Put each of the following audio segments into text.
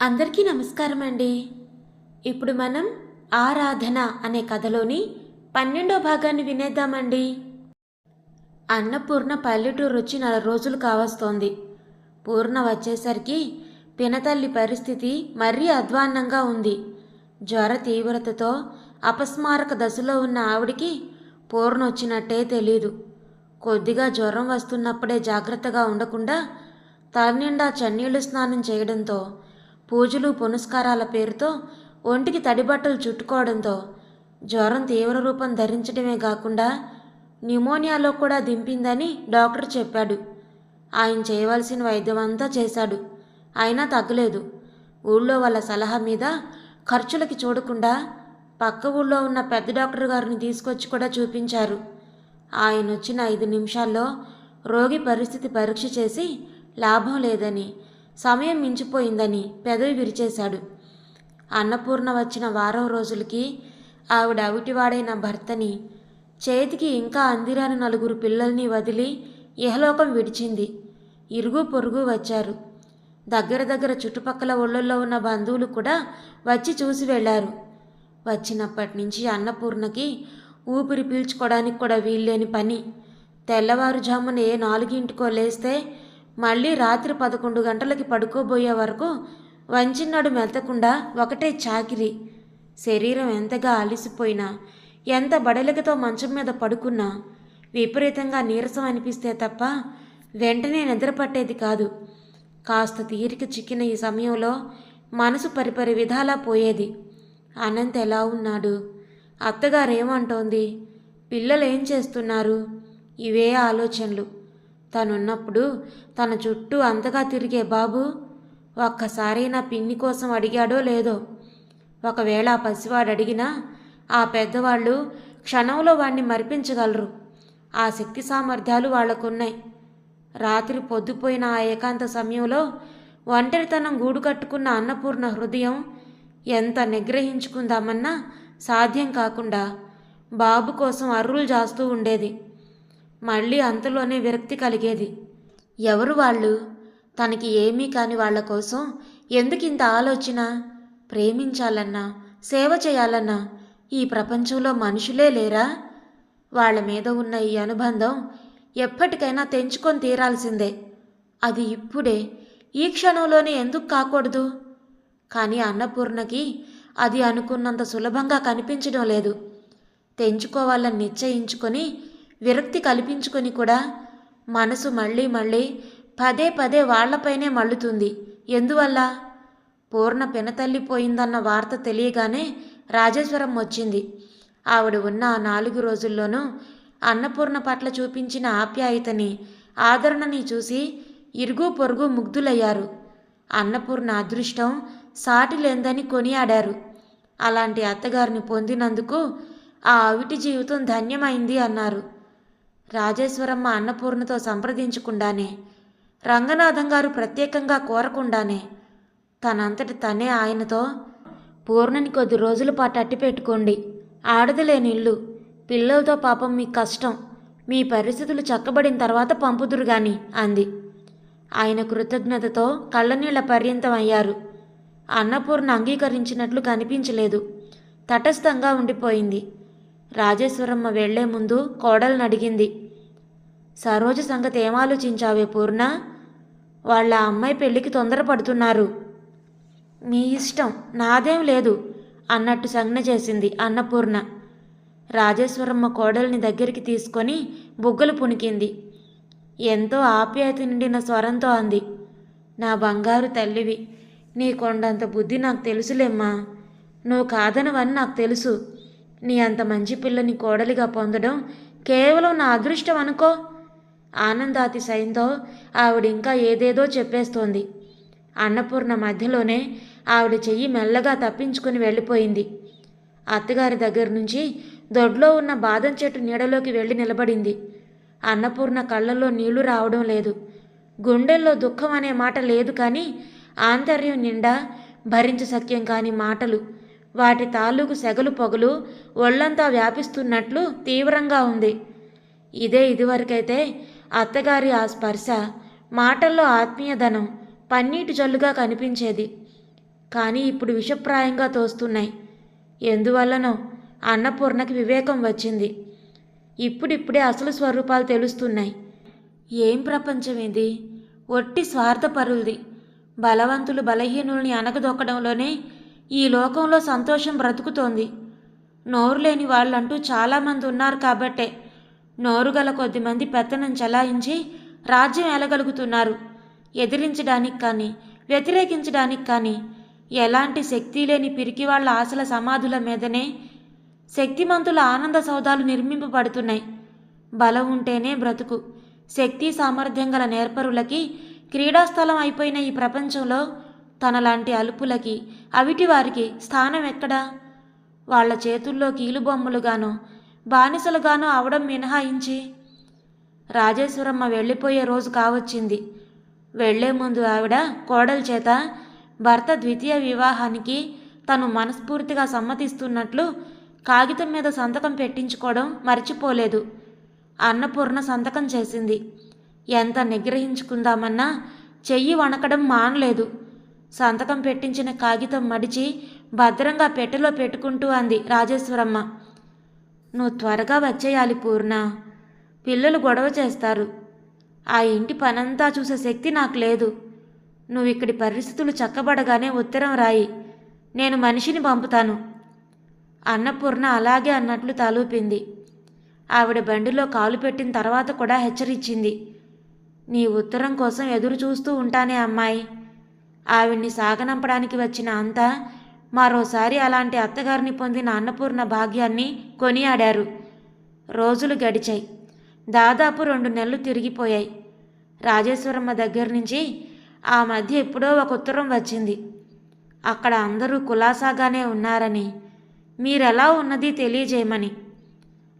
అందరికీ నమస్కారం అండి ఇప్పుడు మనం ఆరాధన అనే కథలోని పన్నెండో భాగాన్ని వినేద్దామండి. అన్నపూర్ణ పల్లెటూరు వచ్చి నెల రోజులు కావస్తోంది. పూర్ణ వచ్చేసరికి పినతల్లి పరిస్థితి మరీ అధ్వాన్నంగా ఉంది. జ్వర తీవ్రతతో అపస్మారక దశలో ఉన్న ఆవిడికి పూర్ణ వచ్చినట్టే తెలీదు. కొద్దిగా జ్వరం వస్తున్నప్పుడే జాగ్రత్తగా ఉండకుండా తలనిండా చన్నీళ్ళు స్నానం చేయడంతో పూజలు పునస్కారాల పేరుతో ఒంటికి తడిబట్టలు చుట్టుకోవడంతో జ్వరం తీవ్ర రూపం ధరించడమే కాకుండా న్యూమోనియాలో కూడా దింపిందని డాక్టర్ చెప్పాడు. ఆయన చేయవలసిన వైద్యం అంతా చేశాడు. అయినా తగ్గలేదు. ఊళ్ళో వాళ్ళ సలహా మీద ఖర్చులకి చూడకుండా పక్క ఊళ్ళో ఉన్న పెద్ద డాక్టర్ గారిని తీసుకొచ్చి కూడా చూపించారు. ఆయన వచ్చిన ఐదు నిమిషాల్లో రోగి పరిస్థితి పరీక్ష చేసి లాభం లేదని సమయం మించిపోయిందని పెదవి విరిచేశాడు. అన్నపూర్ణ వచ్చిన వారం రోజులకి ఆవిడ అవిటివాడైన భర్తని చేతికి ఇంకా అందిరాని నలుగురు పిల్లల్ని వదిలి ఇహలోకం విడిచింది. ఇరుగు పొరుగు వచ్చారు. దగ్గర దగ్గర చుట్టుపక్కల ఒళ్ళల్లో ఉన్న బంధువులు కూడా వచ్చి చూసి వెళ్ళారు వచ్చినప్పటి నుంచి అన్నపూర్ణకి ఊపిరి పీల్చుకోవడానికి కూడా వీల్లేని పని. తెల్లవారుజామున ఏ నాలుగింటికో లేస్తే మళ్ళీ రాత్రి పదకొండు గంటలకి పడుకోబోయే వరకు వంచినాడు మెత్తకుండా ఒకటే చాకిరి. శరీరం ఎంతగా అలిసిపోయినా ఎంత బడలికతో మంచం మీద పడుకున్నా విపరీతంగా నీరసం అనిపిస్తే తప్ప వెంటనే నిద్రపట్టేది కాదు. కాస్త తీరిక చిక్కిన ఈ సమయంలో మనసు పరిపరి విధాలా పోయేది. అనంత్ ఎలా ఉన్నాడు? అత్తగారేమంటోంది పిల్లలు ఏం చేస్తున్నారు? ఇవే ఆలోచనలు. తనున్నప్పుడు తన చుట్టూ అంతగా తిరిగే బాబు ఒక్కసారైనా పిన్ని కోసం అడిగాడో లేదో? ఒకవేళ ఆ పసివాడు అడిగినా ఆ పెద్దవాళ్ళు క్షణంలో వాణ్ణి మరిపించగలరు. ఆ శక్తి సామర్థ్యాలు వాళ్ళకున్నాయి రాత్రి పొద్దుపోయిన ఆ ఏకాంత సమయంలో ఒంటరితనం గూడు కట్టుకున్న అన్నపూర్ణ హృదయం ఎంత నిగ్రహించుకుందామన్నా సాధ్యం కాకుండా బాబు కోసం అర్రులు జాస్తూ ఉండేది. మళ్ళీ అంతలోనే విరక్తి కలిగేది. ఎవరు వాళ్ళు? తనకి ఏమీ కాని వాళ్ళ కోసం ఎందుకు ఇంత ఆలోచన? ప్రేమించాలన్నా సేవ చేయాలన్నా ఈ ప్రపంచంలో మనుషులే లేరా? వాళ్ళ మీద ఉన్న ఈ అనుబంధం ఎప్పటికైనా తెంచుకొని తీరాల్సిందే. అది ఇప్పుడే. ఈ క్షణంలోనే ఎందుకు కాకూడదు? కానీ అన్నపూర్ణకి అది అనుకున్నంత సులభంగా కనిపించడం లేదు. తెంచుకోవాలని నిశ్చయించుకొని విరక్తి కల్పించుకొని కూడా మనసు మళ్ళీ మళ్ళీ పదే పదే వాళ్ళపైనే మళ్ళుతుంది. ఎందువల్ల? పూర్ణ పినతల్లిపోయిందన్న వార్త తెలియగానే రాజేశ్వరం వచ్చింది. ఆవిడ ఉన్న ఆ నాలుగు రోజుల్లోనూ అన్నపూర్ణ పట్ల చూపించిన ఆప్యాయతని ఆదరణని చూసి ఇరుగు పొరుగు ముగ్ధులయ్యారు. అన్నపూర్ణ అదృష్టం సాటి లేందని కొనియాడారు. అలాంటి అత్తగారిని పొందినందుకు ఆ అవిటి జీవితం ధన్యమైంది అన్నారు. రాజేశ్వరమ్మ అన్నపూర్ణతో సంప్రదించకుండానే రంగనాథం గారు ప్రత్యేకంగా కోరకుండానే తనంతటి తనే ఆయనతో పూర్ణని కొద్ది రోజుల పాటు అట్టి పెట్టుకోండి ఆడదలేని ఇల్లు పిల్లలతో పాపం మీ కష్టం. మీ పరిస్థితులు చక్కబడిన తర్వాత పంపుదురు గాని అంది. ఆయన కృతజ్ఞతతో కళ్ళనీళ్ళ పర్యంతం అయ్యారు. అన్నపూర్ణ అంగీకరించినట్లు కనిపించలేదు. తటస్థంగా ఉండిపోయింది. రాజేశ్వరమ్మ వెళ్ళే ముందు కోడలను అడిగింది సరోజ సంగతి ఏమాలోచించావే పూర్ణ? వాళ్ళ అమ్మాయి పెళ్ళికి తొందరపడుతున్నారు. మీ ఇష్టం నాదేం లేదు అన్నట్టు సంజ్ఞ చేసింది అన్నపూర్ణ రాజేశ్వరమ్మ కోడల్ని దగ్గరికి తీసుకొని బుగ్గలు పుణికింది. ఎంతో ఆప్యాయత నిండిన స్వరంతో అంది. నా బంగారు తల్లివి నీ కొండంత బుద్ధి నాకు తెలుసులేమ్మా. నువ్వు కాదనవని నాకు తెలుసు. నీ అంత మంచి పిల్లని కోడలిగా పొందడం కేవలం నా అదృష్టం అనుకో. ఆనందాతిశయంతో ఆవిడ ఇంకా ఏదేదో చెప్పేస్తోంది. అన్నపూర్ణ మధ్యలోనే ఆవిడ చెయ్యి మెల్లగా తప్పించుకుని వెళ్ళిపోయింది. అత్తగారి దగ్గర నుంచి దొడ్లో ఉన్న బాదం చెట్టు నీడలోకి వెళ్ళి నిలబడింది. అన్నపూర్ణ కళ్ళల్లో నీళ్ళు రావడం లేదు. గుండెల్లో దుఃఖం అనే మాట లేదు కానీ ఆంతర్యం నిండా భరించ సఖ్యం కాని మాటలు. వాటి తాలూకు సెగలు పొగలు ఒళ్ళంతా వ్యాపిస్తున్నట్లు తీవ్రంగా ఉంది. ఇదే ఇదివరకైతే అత్తగారి ఆ స్పర్శ మాటల్లో ఆత్మీయధనం పన్నీటి జల్లుగా కనిపించేది. కానీ ఇప్పుడు విషప్రాయంగా తోస్తున్నాయి. ఎందువల్లనో అన్నపూర్ణకి వివేకం వచ్చింది. ఇప్పుడిప్పుడే అసలు స్వరూపాలు తెలుస్తున్నాయి. ఏం ప్రపంచం ఇది ఒట్టి స్వార్థపరులది. బలవంతులు బలహీనుల్ని అనగదొక్కడంలోనే ఈ లోకంలో సంతోషం బ్రతుకుతోంది. నోరు లేని వాళ్ళంటూ చాలామంది ఉన్నారు కాబట్టే నోరు గల కొద్దిమంది పెత్తనం చలాయించి రాజ్యం ఎలగలుగుతున్నారు. ఎదిరించడానికి కానీ వ్యతిరేకించడానికి కానీ ఎలాంటి శక్తి లేని పిరికి వాళ్ళ ఆశల సమాధుల మీదనే శక్తిమంతుల ఆనంద సౌధాలు నిర్మింపబడుతున్నాయి. బలం ఉంటేనే బ్రతుకు. శక్తి సామర్థ్యం గల నేర్పరులకి క్రీడాస్థలం అయిపోయిన ఈ ప్రపంచంలో తనలాంటి అలుపులకి అవిటి వారికి స్థానం ఎక్కడా? వాళ్ళ చేతుల్లో కీలుబొమ్మలుగానో బానిసలుగానో అవడం మినహాయించి? రాజేశ్వరమ్మ వెళ్ళిపోయే రోజు కావచ్చింది. వెళ్ళే ముందు ఆవిడ కోడలి చేత భర్త ద్వితీయ వివాహానికి తను మనస్ఫూర్తిగా సమ్మతిస్తున్నట్లు కాగితం మీద సంతకం పెట్టించుకోవడం మర్చిపోలేదు. అన్నపూర్ణ సంతకం చేసింది. ఎంత నిగ్రహించుకుందామన్నా చెయ్యి వణకడం మానలేదు. సంతకం పెట్టించిన కాగితం మడిచి భద్రంగా పెట్టెలో పెట్టుకుంటూ అంది రాజేశ్వరమ్మ. నువ్వు త్వరగా వచ్చేయాలి పూర్ణ. పిల్లలు గొడవ చేస్తారు. ఆ ఇంటి పనంతా చూసే శక్తి నాకు లేదు. నువ్వు ఇక్కడి పరిస్థితులు చక్కబడగానే ఉత్తరం రాయి. నేను మనిషిని పంపుతాను. అన్నపూర్ణ అలాగే అన్నట్లు తలూపింది. ఆవిడ బండిలో కాలు పెట్టిన తర్వాత కూడా హెచ్చరించింది. నీ ఉత్తరం కోసం ఎదురు చూస్తూ ఉంటానే అమ్మాయి. ఆవిడ్ని సాగనంపడానికి వచ్చిన అంతా మరోసారి అలాంటి అత్తగారిని పొందిన అన్నపూర్ణ భాగ్యాన్ని కొనియాడారు. రోజులు గడిచాయి. దాదాపు రెండు నెలలు తిరిగిపోయాయి. రాజేశ్వరమ్మ దగ్గర నుంచి ఆ మధ్య ఎప్పుడో ఒక ఉత్తరం వచ్చింది. అక్కడ అందరూ కులాసాగానే ఉన్నారని మీరెలా ఉన్నది తెలియజేయమని.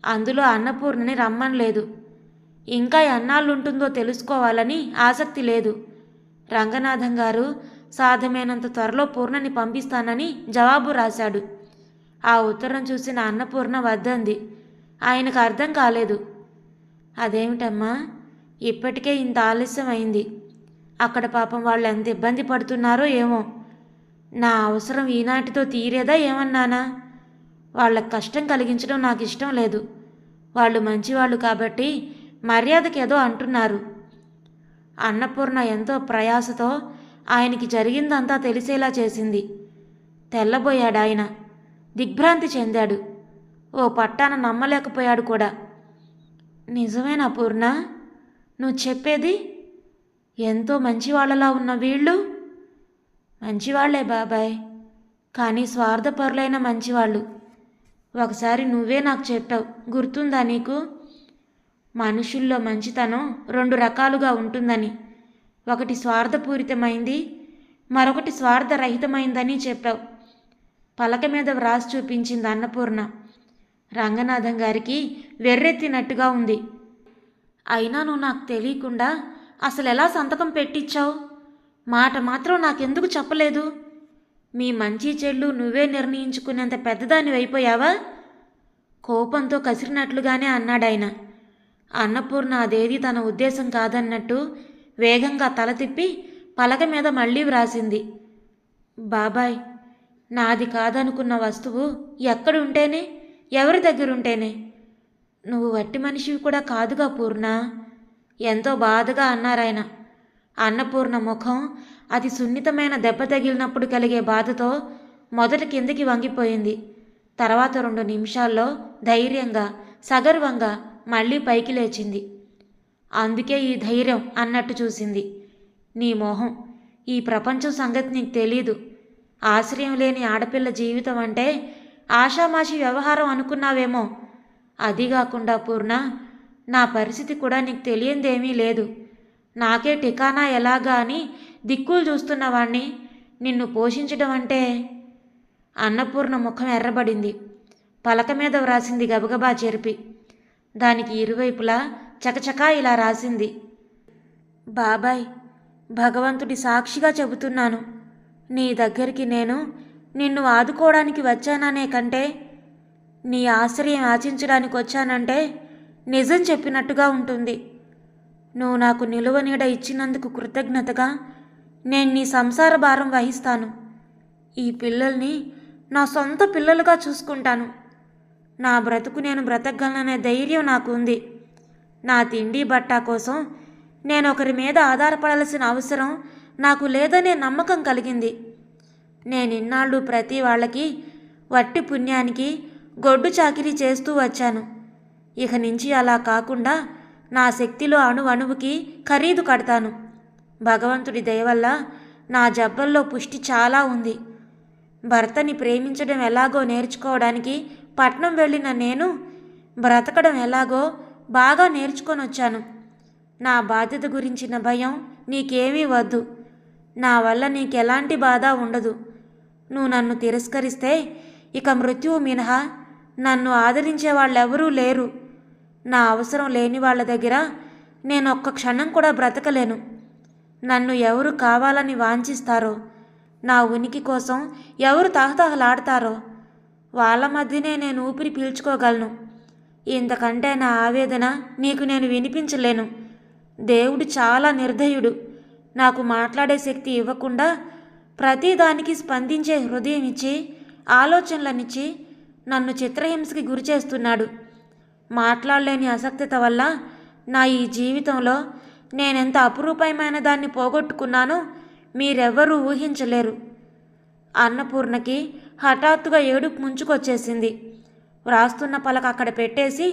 అందులో అన్నపూర్ణని రమ్మని లేదు. ఇంకా ఎన్నాళ్ళుంటుందో తెలుసుకోవాలని ఆసక్తి లేదు. రంగనాథం గారు సాధ్యమైనంత త్వరలో పూర్ణని పంపిస్తానని జవాబు రాశాడు. ఆ ఉత్తరం చూసిన అన్నపూర్ణ వద్దంది. ఆయనకు అర్థం కాలేదు. అదేమిటమ్మా? ఇప్పటికే ఇంత ఆలస్యం అయింది. అక్కడ పాపం వాళ్ళు ఎంత ఇబ్బంది పడుతున్నారో ఏమో. నా అవసరం ఈనాటితో తీరేదా ఏమన్నానా? వాళ్ళకి కష్టం కలిగించడం నాకు ఇష్టం లేదు. వాళ్ళు మంచివాళ్ళు కాబట్టి మర్యాదకి ఏదో అంటున్నారు. అన్నపూర్ణ ఎంతో ప్రయాసతో ఆయనకి జరిగిందంతా తెలిసేలా చేసింది. తెల్లబోయాడు ఆయన. దిగ్భ్రాంతి చెందాడు. ఓ పట్టాన నమ్మలేకపోయాడు కూడా. నిజమేనా పూర్ణ? నువ్వు చెప్పేది? ఎంతో మంచివాళ్ళలా ఉన్న వీళ్ళు? మంచివాళ్ళే బాబాయ్. కానీ స్వార్థపరులైన మంచివాళ్ళు. ఒకసారి నువ్వే నాకు చెప్పావు. గుర్తుందా నీకు? మనుషుల్లో మంచితనం రెండు రకాలుగా ఉంటుందని. ఒకటి స్వార్థపూరితమైంది మరొకటి స్వార్థరహితమైందని చెప్పావు. పలక మీద వ్రాసి చూపించింది అన్నపూర్ణ. రంగనాథం గారికి వెర్రెత్తినట్టుగా ఉంది. అయినా నువ్వు నాకు తెలియకుండా అసలు ఎలా సంతకం పెట్టించావు మాట మాత్రం నాకెందుకు చెప్పలేదు? మీ మంచి చెల్లు నువ్వే నిర్ణయించుకునేంత పెద్దదాన్ని అయిపోయావా? కోపంతో కసిరినట్లుగానే అన్నాడాయన. అన్నపూర్ణ అదేది తన ఉద్దేశం కాదన్నట్టు వేగంగా తల తిప్పి పలక మీద మళ్ళీ వ్రాసింది. బాబాయ్ నాది కాదనుకున్న వస్తువు ఎక్కడుంటేనే ఎవరి దగ్గరుంటేనే? నువ్వు వట్టి మనిషివి కూడా కాదుగా పూర్ణ. ఎంతో బాధగా అన్నారాయన అన్నపూర్ణ ముఖం అతి సున్నితమైన దెబ్బ తగిలినప్పుడు కలిగే బాధతో మొదట కిందికి వంగిపోయింది. తర్వాత రెండు నిమిషాల్లో ధైర్యంగా సగర్వంగా మళ్ళీ పైకి లేచింది. అందుకే ఈ ధైర్యం అన్నట్టు చూసింది. నీ మోహం ఈ ప్రపంచం సంగతి నీకు తెలీదు. ఆశ్రయం లేని ఆడపిల్ల జీవితం అంటే ఆషామాషి వ్యవహారం అనుకున్నావేమో. అది కాకుండా పూర్ణ నా పరిస్థితి కూడా నీకు తెలియందేమీ లేదు. నాకే టికానా ఎలాగా అని దిక్కులు చూస్తున్నవాణ్ణి నిన్ను పోషించడం అంటే? అన్నపూర్ణ ముఖం ఎర్రబడింది. పలక మీద వ్రాసింది గబగబా చెరిపి. దానికి ఇరువైపులా చకచకా ఇలా రాసింది. బాబాయ్ భగవంతుడి సాక్షిగా చెబుతున్నాను. నీ దగ్గరికి నేను నిన్ను ఆదుకోవడానికి వచ్చాననే కంటే నీ ఆశ్రయం ఆచించడానికి వచ్చానంటే నిజం చెప్పినట్టుగా ఉంటుంది. నువ్వు నాకు నిలువ నీడ ఇచ్చినందుకు కృతజ్ఞతగా నేను నీ సంసార భారం వహిస్తాను. ఈ పిల్లల్ని నా సొంత పిల్లలుగా చూసుకుంటాను. నా బ్రతుకు నేను బ్రతకగలననే ధైర్యం నాకు ఉంది. నా తిండి బట్ట కోసం నేను ఒకరి మీద ఆధారపడాల్సిన అవసరం నాకు లేదనే నమ్మకం కలిగింది. నేను ఇన్నాళ్ళు ప్రతి వాళ్ళకి వట్టి పుణ్యానికి గొడ్డు చాకిరీ చేస్తూ వచ్చాను. ఇక నుంచి అలా కాకుండా నా శక్తిలో అణు అణువుకి ఖరీదు కడతాను. భగవంతుడి దయవల్ల నా జబ్బల్లో పుష్టి చాలా ఉంది. భర్తని ప్రేమించడం ఎలాగో నేర్చుకోవడానికి పట్నం వెళ్ళిన నేను బ్రతకడం ఎలాగో బాగా నేర్చుకొని వచ్చాను. నా బాధ్యత గురించిన భయం నీకేమీ వద్దు. నా వల్ల నీకెలాంటి బాధ ఉండదు. నువ్వు నన్ను తిరస్కరిస్తే ఇక మృత్యువు మినహా నన్ను ఆదరించే వాళ్ళెవరూ లేరు. నా అవసరం లేని వాళ్ళ దగ్గర నేను ఒక్క క్షణం కూడా బ్రతకలేను. నన్ను ఎవరు కావాలని వాంఛిస్తారో నా ఉనికి కోసం ఎవరు తహతహలాడతారో వాళ్ళ మధ్యనే నేను ఊపిరి పీల్చుకోగలను. ఇంతకంటే నా ఆవేదన నీకు నేను వినిపించలేను. దేవుడు చాలా నిర్దయుడు. నాకు మాట్లాడే శక్తి ఇవ్వకుండా ప్రతిదానికి స్పందించే హృదయం ఇచ్చి ఆలోచనలనిచ్చి నన్ను చిత్రహింసకి గురి చేస్తున్నాడు. మాట్లాడలేని అసక్తత వల్ల నా ఈ జీవితంలో నేనెంత అపురూపమైన దాన్ని పోగొట్టుకున్నానో మీరెవ్వరూ ఊహించలేరు. అన్నపూర్ణకి హఠాత్తుగా ఏడుపు ముంచుకొచ్చేసింది. వ్రాస్తున్న పలక అక్కడ పెట్టేసి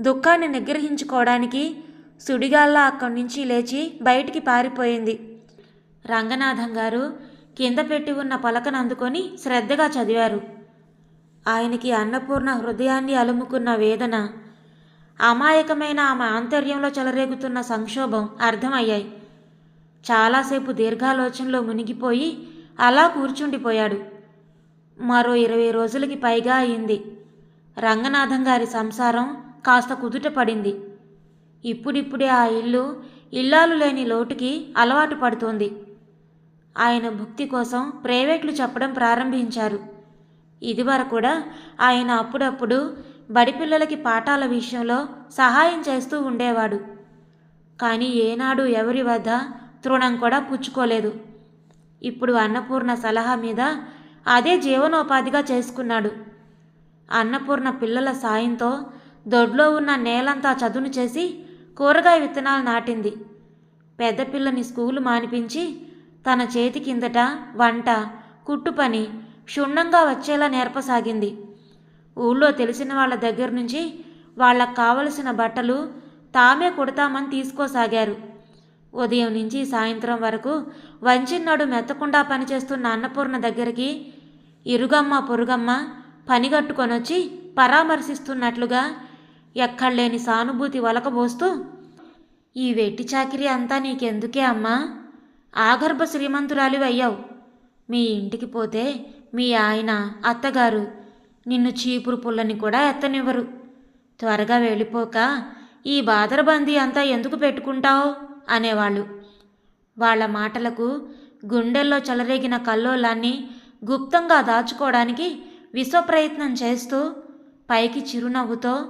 దుఃఖాన్ని నిగ్రహించుకోవడానికి సుడిగాల్లా అక్కడి నుంచి లేచి బయటికి పారిపోయింది. రంగనాథం గారు కింద పెట్టి ఉన్న పలకను అందుకొని శ్రద్ధగా చదివారు. ఆయనకి అన్నపూర్ణ హృదయాన్ని అలుముకున్న వేదన అమాయకమైన ఆమె ఆంతర్యంలో చెలరేగుతున్న సంక్షోభం అర్థమయ్యాయి. చాలాసేపు దీర్ఘాలోచనలో మునిగిపోయి అలా కూర్చుండిపోయాడు. మరో ఇరవై రోజులకి పైగా అయింది. రంగనాథం గారి సంసారం కాస్త కుదుట పడింది. ఇప్పుడిప్పుడే ఆ ఇల్లు ఇల్లాలు లేని లోటుకి అలవాటు పడుతోంది. ఆయన భుక్తి కోసం ప్రైవేట్లు చెప్పడం ప్రారంభించారు. ఇదివరకు కూడా ఆయన అప్పుడప్పుడు బడి పిల్లలకి పాఠాల విషయంలో సహాయం చేస్తూ ఉండేవాడు. కానీ ఏనాడు ఎవరి వద్ద తృణం కూడా పుచ్చుకోలేదు. ఇప్పుడు అన్నపూర్ణ సలహా మీద అదే జీవనోపాధిగా చేసుకున్నాడు. అన్నపూర్ణ పిల్లల సాయంతో దొడ్లో ఉన్న నేలంతా చదును చేసి కూరగాయ విత్తనాలు నాటింది. పెద్ద పిల్లని స్కూలు మానిపించి తన చేతి కిందట వంట కుట్టు పని క్షుణ్ణంగా వచ్చేలా నేర్పసాగింది. ఊళ్ళో తెలిసిన వాళ్ళ దగ్గర నుంచి వాళ్ళకు కావలసిన బట్టలు తామే కుడతామని తీసుకోసాగారు. ఉదయం నుంచి సాయంత్రం వరకు వంచిన్నాడు మెత్తకుండా పనిచేస్తున్న అన్నపూర్ణ దగ్గరికి ఇరుగమ్మ పొరుగమ్మ పనిగట్టుకొనొచ్చి పరామర్శిస్తున్నట్లుగా ఎక్కడలేని సానుభూతి వలకబోస్తూ ఈ వెట్టి చాకిరి అంతా నీకెందుకే అమ్మా? ఆగర్భ శ్రీమంతురాలివి అయ్యావు మీ ఇంటికి పోతే మీ ఆయన అత్తగారు నిన్ను చీపురు పుల్లని కూడా ఎత్తనివ్వరు. త్వరగా వెళ్ళిపోక ఈ బాదరబందీ అంతా ఎందుకు పెట్టుకుంటావు? అనేవాళ్ళు. వాళ్ళ మాటలకు గుండెల్లో చెలరేగిన కల్లోలాన్ని గుప్తంగా దాచుకోవడానికి విశ్వప్రయత్నం చేస్తూ పైకి చిరునవ్వుతో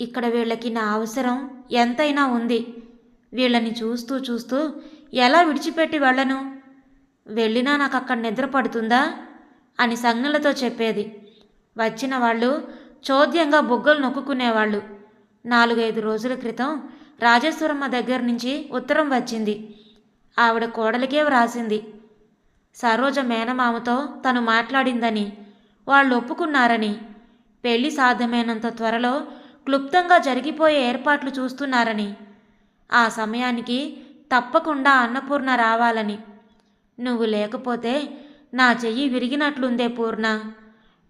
ఇక్కడ వీళ్ళకి నా అవసరం ఎంతైనా ఉంది. వీళ్ళని చూస్తూ చూస్తూ ఎలా విడిచిపెట్టి వెళ్ళను? వెళ్ళినా నాకు అక్కడ నిద్ర పడుతుందా? అని సంజ్ఞలతో చెప్పేది. వచ్చిన వాళ్ళు చోద్యంగా బుగ్గలు నొక్కుకునేవాళ్ళు. నాలుగైదు రోజుల క్రితం రాజేశ్వరమ్మ దగ్గర నుంచి ఉత్తరం వచ్చింది. ఆవిడ కోడలికే వ్రాసింది. సరోజ మేనమామతో తను మాట్లాడిందని వాళ్ళు ఒప్పుకున్నారని పెళ్ళి సాధ్యమైనంత త్వరలో క్లుప్తంగా జరిగిపోయే ఏర్పాట్లు చూస్తున్నారని ఆ సమయానికి తప్పకుండా అన్నపూర్ణ రావాలని. నువ్వు లేకపోతే నా చెయ్యి విరిగినట్లుందే పూర్ణ.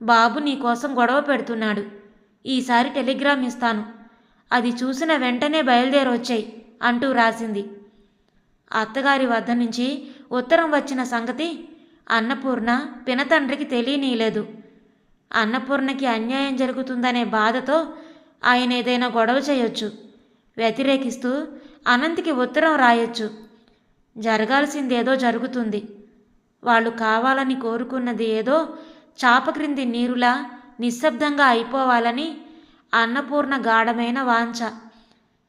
బాబు నీ కోసం గొడవ పెడుతున్నాడు. ఈసారి టెలిగ్రామ్ ఇస్తాను. అది చూసిన వెంటనే బయలుదేరొచ్చాయి అంటూ రాసింది. అత్తగారి వద్ద నుంచి ఉత్తరం వచ్చిన సంగతి అన్నపూర్ణ పినతండ్రికి తెలియనీయలేదు అన్నపూర్ణకి అన్యాయం జరుగుతుందనే బాధతో ఆయన ఏదైనా గొడవ చేయొచ్చు. వ్యతిరేకిస్తూ అనంతకి ఉత్తరం రాయొచ్చు. జరగాల్సిందేదో జరుగుతుంది. వాళ్ళు కావాలని కోరుకున్నది ఏదో చాప క్రింది నీరులా నిశ్శబ్దంగా అయిపోవాలని అన్నపూర్ణ గాఢమైన వాంఛ.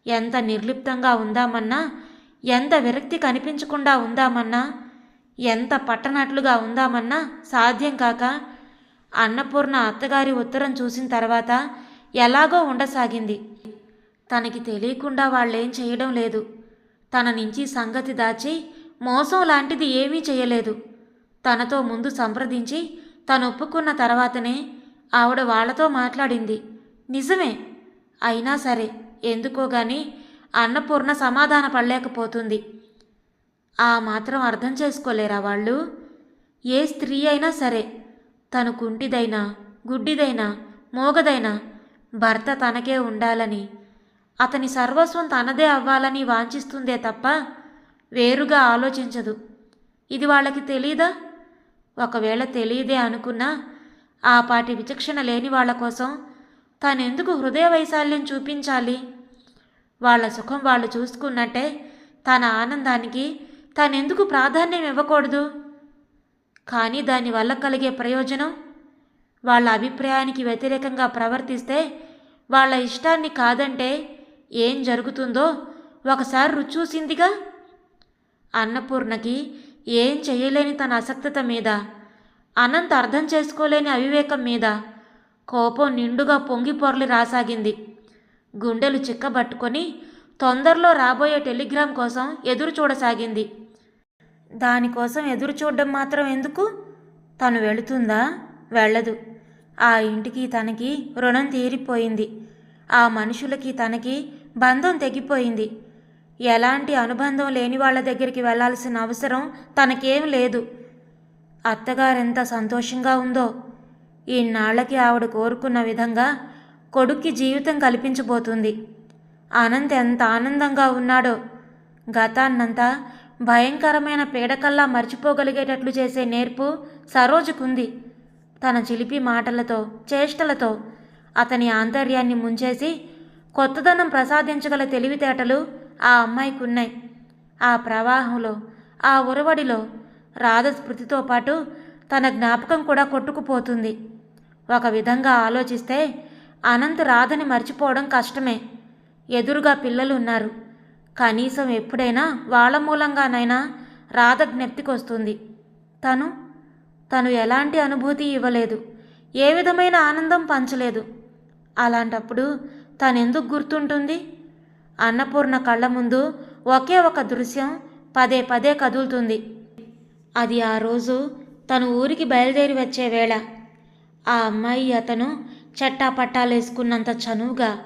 ఎంత నిర్లిప్తంగా ఉందామన్నా ఎంత విరక్తి కనిపించకుండా ఉందామన్నా ఎంత పట్టనట్లుగా ఉందామన్నా సాధ్యం కాక అన్నపూర్ణ అత్తగారి ఉత్తరం చూసిన తర్వాత ఎలాగో ఉండసాగింది. తనకి తెలియకుండా వాళ్ళేం చేయడం లేదు. తన నుంచి సంగతి దాచి మోసం లాంటిది ఏమీ చేయలేదు. తనతో ముందు సంప్రదించి తను ఒప్పుకున్న తర్వాతనే ఆవిడ వాళ్ళతో మాట్లాడింది. నిజమే. అయినా సరే ఎందుకో గాని అన్నపూర్ణ సమాధాన పడలేకపోతుంది. ఆ మాత్రం అర్థం చేసుకోలేరా వాళ్ళు? ఏ స్త్రీ అయినా సరే తను కుంటిదైనా గుడ్డిదైనా మోగదైనా భర్త తనకే ఉండాలని. అతని సర్వస్వం తనదే అవ్వాలని వాంఛిస్తుందే తప్ప వేరుగా ఆలోచించదు. ఇది వాళ్ళకి తెలీదా? ఒకవేళ తెలియదే అనుకున్నా ఆ పాటి విచక్షణ లేని వాళ్ళ కోసం తనెందుకు హృదయ వైశాల్యం చూపించాలి? వాళ్ళ సుఖం వాళ్ళు చూసుకున్నట్టే తన ఆనందానికి తనెందుకు ప్రాధాన్యం ఇవ్వకూడదు? కానీ దానివల్ల కలిగే ప్రయోజనం? వాళ్ళ అభిప్రాయానికి వ్యతిరేకంగా ప్రవర్తిస్తే వాళ్ళ ఇష్టాన్ని కాదంటే ఏం జరుగుతుందో ఒకసారి రుచూసిందిగా అన్నపూర్ణకి ఏం చేయలేని తన అసక్తత మీద అనంత అర్థం చేసుకోలేని అవివేకం మీద కోపం నిండుగా పొంగి పొరలి రాసాగింది. గుండెలు చిక్కబట్టుకొని తొందరలో రాబోయే టెలిగ్రామ్ కోసం ఎదురు చూడసాగింది దానికోసం ఎదురు చూడడం మాత్రం ఎందుకు? తను వెళుతుందా? వెళ్ళదు. ఆ ఇంటికి తనకి రుణం తీరిపోయింది. ఆ మనుషులకి తనకి బంధం తెగిపోయింది. ఎలాంటి అనుబంధం లేని వాళ్ళ దగ్గరికి వెళ్ళాల్సిన అవసరం తనకేం లేదు. అత్తగారెంత సంతోషంగా ఉందో. ఈనాళ్ళకి ఆవిడ కోరుకున్న విధంగా కొడుక్కి జీవితం కల్పించబోతుంది. అనంత్ ఎంత ఆనందంగా ఉన్నాడో. గతాన్నంతా భయంకరమైన పీడకల్లా మర్చిపోగలిగేటట్లు చేసే నేర్పు సరోజుకుంది. తన చిలిపి మాటలతో చేష్టలతో అతని ఆంతర్యాన్ని ముంచేసి కొత్తదనం ప్రసాదించగల తెలివితేటలు ఆ అమ్మాయికి ఉన్నాయి ఆ ప్రవాహంలో ఆ ఉరవడిలో రాధ స్మృతితో పాటు తన జ్ఞాపకం కూడా కొట్టుకుపోతుంది. ఒక విధంగా ఆలోచిస్తే అనంత్ రాధని మర్చిపోవడం కష్టమే. ఎదురుగా పిల్లలు ఉన్నారు కనీసం ఎప్పుడైనా వాళ్ళ మూలంగానైనా రాధ జ్ఞప్తికొస్తుంది తను తను ఎలాంటి అనుభూతి ఇవ్వలేదు. ఏ విధమైన ఆనందం పంచలేదు. అలాంటప్పుడు తనెందుకు గుర్తుంటుంది? అన్నపూర్ణ కళ్ళ ముందు ఒకే ఒక దృశ్యం పదే పదే కదులుతుంది. అది ఆ రోజు తను ఊరికి బయలుదేరి వచ్చే వేళ. ఆ అమ్మాయి అతను చట్టాపట్టాలేసుకున్నంత చనువుగా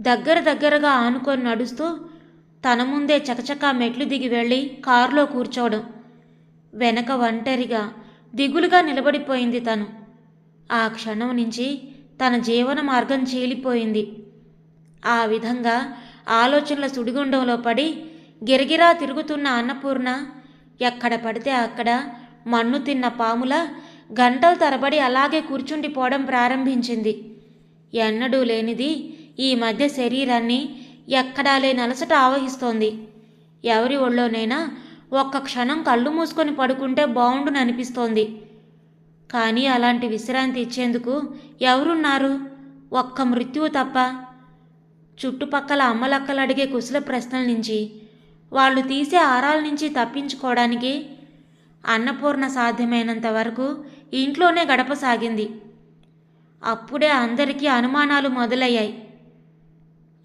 దగ్గర దగ్గరగా ఆనుకొని నడుస్తూ తన ముందే చకచకా మెట్లు దిగి వెళ్ళి కారులో కూర్చోవడం వెనక ఒంటరిగా దిగులుగా నిలబడిపోయింది తను. ఆ క్షణం నుంచి తన జీవన మార్గం చీలిపోయింది. ఆ విధంగా ఆలోచనల సుడిగుండంలో పడి గిరగిరా తిరుగుతున్న అన్నపూర్ణ ఎక్కడ పడితే అక్కడ మన్ను తిన్న పాముల గంటల తరబడి అలాగే కూర్చుండిపోవడం ప్రారంభించింది. ఎన్నడూ లేనిది ఈ మధ్య శరీరాన్ని ఎక్కడా లేని అలసట ఆవహిస్తోంది. ఎవరి ఒళ్ళోనైనా ఒక్క క్షణం కళ్ళు మూసుకొని పడుకుంటే బాగుండుననిపిస్తోంది కానీ అలాంటి విశ్రాంతి ఇచ్చేందుకు ఎవరున్నారు? ఒక్క మృత్యువు తప్ప. చుట్టుపక్కల అమ్మలక్కలు అడిగే కుశల ప్రశ్నల నుంచి వాళ్ళు తీసే ఆరాల నుంచి తప్పించుకోవడానికి అన్నపూర్ణ సాధ్యమైనంత వరకు ఇంట్లోనే గడపసాగింది. అప్పుడే అందరికీ అనుమానాలు మొదలయ్యాయి.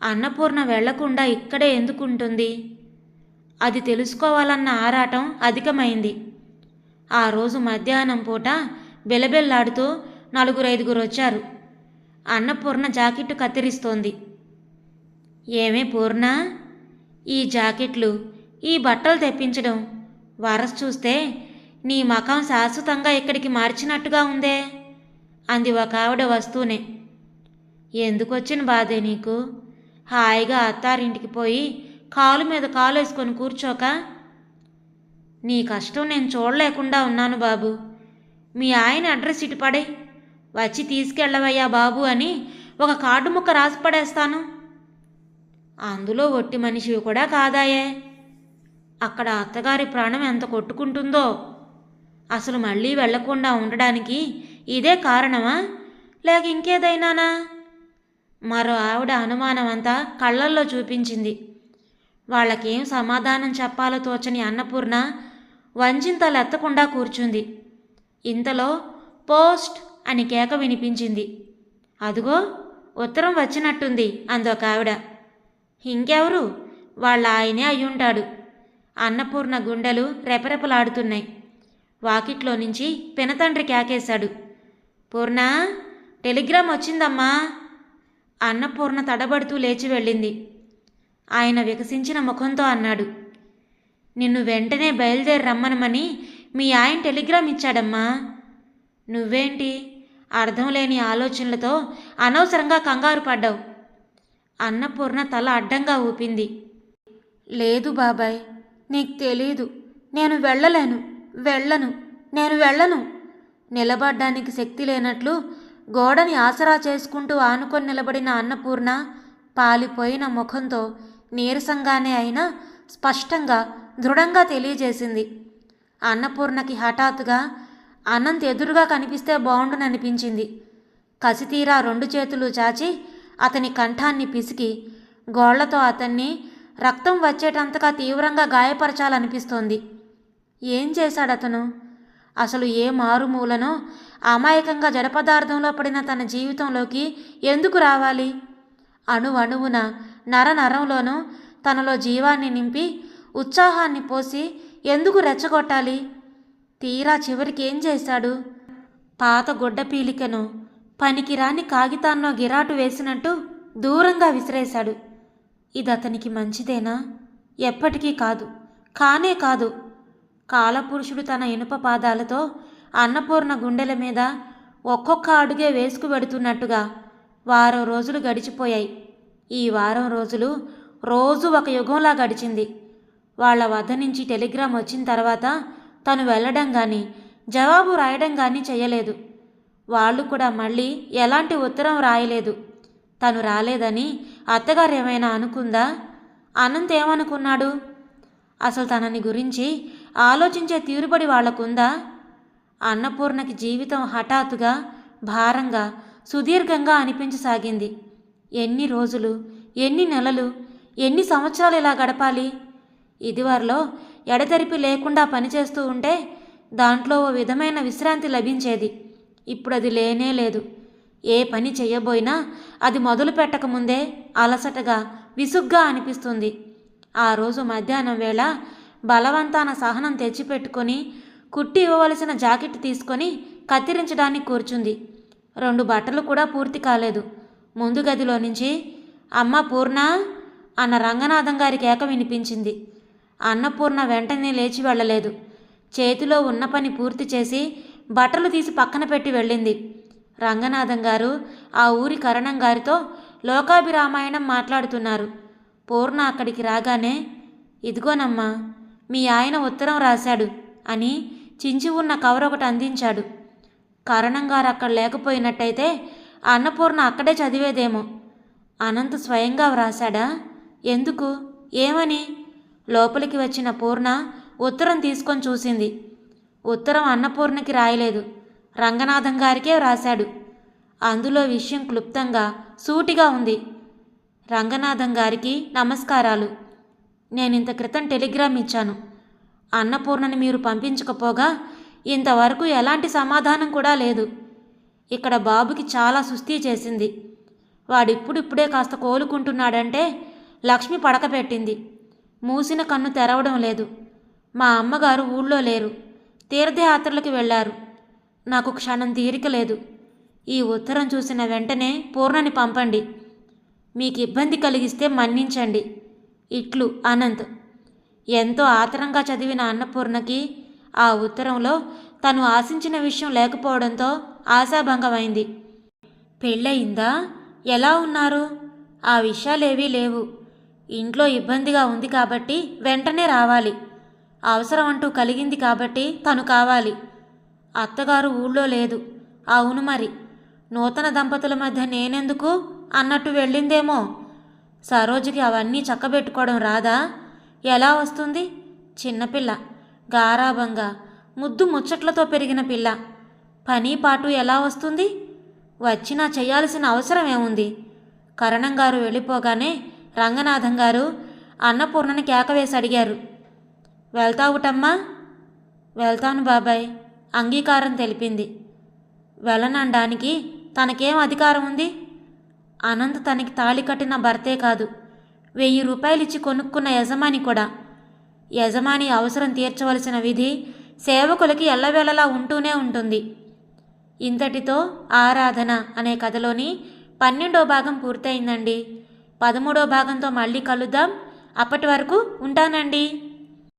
అన్నపూర్ణ వెళ్ళకుండా ఇక్కడే ఎందుకుంటుంది? అది తెలుసుకోవాలన్న ఆరాటం అధికమైంది. ఆ రోజు మధ్యాహ్నం పూట బెలబెల్లాడుతూ నలుగురైదుగురు వచ్చారు. అన్నపూర్ణ జాకెట్టు కత్తిరిస్తోంది. ఏమే పూర్ణ? ఈ జాకెట్లు ఈ బట్టలు తెప్పించడం వరస చూస్తే నీ మకం శాశ్వతంగా ఇక్కడికి మార్చినట్టుగా ఉందే అంది ఒక ఆవిడ వస్తూనే. ఎందుకొచ్చిన బాధే నీకు? హాయిగా అత్తారింటికి పోయి కాలు మీద కాలు వేసుకొని కూర్చోక నీ కష్టం నేను చూడలేకుండా ఉన్నాను బాబు. మీ ఆయన అడ్రస్ ఇటుపడే వచ్చి తీసుకెళ్ళవయ్యా బాబు అని ఒక కార్డు ముక్క రాసి పడేస్తాను. అందులో ఒట్టి మనిషివి కూడా కాదాయే. అక్కడ అత్తగారి ప్రాణం ఎంత కొట్టుకుంటుందో. అసలు మళ్ళీ వెళ్ళకుండా ఉండడానికి ఇదే కారణమా? లేక ఇంకేదైనానా? మరో ఆవిడ అనుమానం అంతా కళ్ళల్లో చూపించింది. వాళ్ళకేం సమాధానం చెప్పాలో తోచని అన్నపూర్ణ వంచింతలెత్తకుండా కూర్చుంది. ఇంతలో పోస్ట్ అని కేక వినిపించింది. అదుగో ఉత్తరం వచ్చినట్టుంది అందొక ఆవిడ. ఇంకెవరు? వాళ్ళ ఆయనే అయ్యుంటాడు. అన్నపూర్ణ గుండెలు రెపరెపలాడుతున్నాయి. వాకిట్లో నుంచి పినతండ్రి కేకేశాడు. పూర్ణ టెలిగ్రామ్ వచ్చిందమ్మా. అన్నపూర్ణ తడబడుతూ లేచి వెళ్ళింది. ఆయన వికసించిన ముఖంతో అన్నాడు నిన్ను వెంటనే బయలుదేరి రమ్మనమని మీ ఆయన టెలిగ్రామ్ ఇచ్చాడమ్మా. నువ్వేంటి? అర్థం లేని ఆలోచనలతో అనవసరంగా కంగారు పడ్డావు. అన్నపూర్ణ తల అడ్డంగా ఊపింది లేదు బాబాయ్ నీకు తెలీదు. నేను వెళ్ళలేను. వెళ్ళను. నేను వెళ్ళను. నిలబడ్డానికి శక్తి లేనట్లు గోడని ఆసరా చేసుకుంటూ ఆనుకొని నిలబడిన అన్నపూర్ణ పాలిపోయిన ముఖంతో నీరసంగానే అయినా స్పష్టంగా దృఢంగా తెలియజేసింది. అన్నపూర్ణకి హఠాత్తుగా అనంత్ ఎదురుగా కనిపిస్తే బాగుండుననిపించింది కసితీరా రెండు చేతులు చాచి అతని కంఠాన్ని పిసికి గోళ్ళతో అతన్ని రక్తం వచ్చేటంతగా తీవ్రంగా గాయపరచాలనిపిస్తోంది. ఏం చేశాడతను? అసలు ఏ మారుమూలనో అమాయకంగా జడపదార్థంలో పడిన తన జీవితంలోకి ఎందుకు రావాలి? అణువణువున నర నరంలోనూ తనలో జీవాన్ని నింపి ఉత్సాహాన్ని పోసి ఎందుకు రెచ్చగొట్టాలి? తీరా చివరికి ఏం చేశాడు? పాత గుడ్డ పీలికను పనికిరాని కాగితాన్నో గిరాటు వేసినట్టు దూరంగా విసిరేశాడు. ఇది అతనికి మంచిదేనా? ఎప్పటికీ కాదు. కానే కాదు. కాలపురుషుడు తన ఇనుప పాదాలతో అన్నపూర్ణ గుండెల మీద ఒక్కొక్క అడుగే వేసుకు పెడుతున్నట్టుగా వారం రోజులు గడిచిపోయాయి. ఈ వారం రోజులు రోజు ఒక యుగంలా గడిచింది. వాళ్ళ వద్ద నుంచి టెలిగ్రామ్ వచ్చిన తర్వాత తను వెళ్ళడం కానీ జవాబు రాయడం కానీ చేయలేదు వాళ్ళు కూడా మళ్ళీ ఎలాంటి ఉత్తరం రాయలేదు. తను రాలేదని అత్తగారు ఏమైనా అనుకుందా? అనంత్ ఏమనుకున్నాడు? అసలు తనని గురించి ఆలోచించే తీరుబడి వాళ్ళకుందా అన్నపూర్ణకి జీవితం హఠాత్తుగా భారంగా సుదీర్ఘంగా అనిపించసాగింది. ఎన్ని రోజులు ఎన్ని నెలలు ఎన్ని సంవత్సరాలు ఇలా గడపాలి? ఇదివరలో ఎడతెరిపి లేకుండా పనిచేస్తూ ఉంటే దాంట్లో ఓ విధమైన విశ్రాంతి లభించేది. ఇప్పుడు అది లేనే లేదు. ఏ పని చేయబోయినా అది మొదలు పెట్టకముందే అలసటగా విసుగ్గా అనిపిస్తుంది. ఆ రోజు మధ్యాహ్నం వేళ బలవంతాన సహనం తెచ్చిపెట్టుకొని కుట్టి ఇవ్వవలసిన జాకెట్ తీసుకొని కత్తిరించడానికి కూర్చుంది. రెండు బట్టలు కూడా పూర్తి కాలేదు. ముందు గదిలో నుంచి అమ్మ పూర్ణ అన్న రంగనాథం గారి కేక వినిపించింది. అన్నపూర్ణ వెంటనే లేచి వెళ్ళలేదు. చేతిలో ఉన్న పని పూర్తి చేసి బట్టలు తీసి పక్కన పెట్టి వెళ్ళింది. రంగనాథం గారు ఆ ఊరి కరణం గారితో లోకాభిరామాయణం మాట్లాడుతున్నారు. పూర్ణ అక్కడికి రాగానే ఇదిగోనమ్మా మీ ఆయన ఉత్తరం రాశాడు అని చించి ఉన్న కవర్ ఒకటి అందించాడు. కరణంగారు అక్కడ లేకపోయినట్టయితే అన్నపూర్ణ అక్కడే చదివేదేమో. అనంత్ స్వయంగా వ్రాశాడా? ఎందుకు? ఏమని? లోపలికి వచ్చిన పూర్ణ ఉత్తరం తీసుకొని చూసింది. ఉత్తరం అన్నపూర్ణకి రాయలేదు. రంగనాథం గారికే వ్రాశాడు. అందులో విషయం క్లుప్తంగా సూటిగా ఉంది. రంగనాథం గారికి నమస్కారాలు. నేను ఇంత క్రితం టెలిగ్రామ్ ఇచ్చాను. అన్నపూర్ణని మీరు పంపించకపోగా ఇంతవరకు ఎలాంటి సమాధానం కూడా లేదు. ఇక్కడ బాబుకి చాలా సుస్థి చేసింది. వాడిప్పుడిప్పుడే కాస్త కోలుకుంటున్నాడంటే లక్ష్మి పడకపెట్టింది. మూసిన కన్ను తెరవడం లేదు. మా అమ్మగారు ఊళ్ళో లేరు. తీర్థయాత్రలకు వెళ్ళారు. నాకు క్షణం తీరిక లేదు. ఈ ఉత్తరం చూసిన వెంటనే పూర్ణని పంపండి. మీకు ఇబ్బంది కలిగిస్తే మన్నించండి. ఇట్లు అనంత్. ఎంతో ఆతరంగా చదివిన అన్నపూర్ణకి ఆ ఉత్తరంలో తను ఆశించిన విషయం లేకపోవడంతో ఆశాభంగమైంది. పెళ్ళయిందా? ఎలా ఉన్నారు? ఆ విషయాలేవీ లేవు. ఇంట్లో ఇబ్బందిగా ఉంది కాబట్టి వెంటనే రావాలి. అవసరం అంటూ కలిగింది కాబట్టి తను కావాలి. అత్తగారు ఊళ్ళో లేదు. అవును మరి. నూతన దంపతుల మధ్య నేనెందుకు? అన్నట్టు వెళ్ళిందేమో. సరోజుకి అవన్నీ చక్కబెట్టుకోవడం రాదా? ఎలా వస్తుంది? చిన్నపిల్ల గారాభంగా. ముద్దు ముచ్చట్లతో పెరిగిన పిల్ల. పని పాటు ఎలా వస్తుంది? వచ్చినా చేయాల్సిన అవసరం ఏముంది? కరణం గారు వెళ్ళిపోగానే రంగనాథం గారు అన్నపూర్ణని కేకవేసి అడిగారు. వెళ్తావుటమ్మా? వెళ్తాను బాబాయ్. అంగీకారం తెలిపింది. వెళ్ళనడానికి తనకేం అధికారం ఉంది? అనంత్ తనకి తాళి కట్టిన భర్తే కాదు. వెయ్యి రూపాయలు ఇచ్చి కొనుక్కున్న యజమాని కూడా. యజమాని అవసరం తీర్చవలసిన విధి సేవకులకి ఎల్లవేళలా ఉంటూనే ఉంటుంది. ఇంతటితో ఆరాధన అనే కథలోని పన్నెండో భాగం పూర్తయిందండి. పదమూడో భాగంతో మళ్ళీ కలుద్దాం. అప్పటి వరకు ఉంటానండి.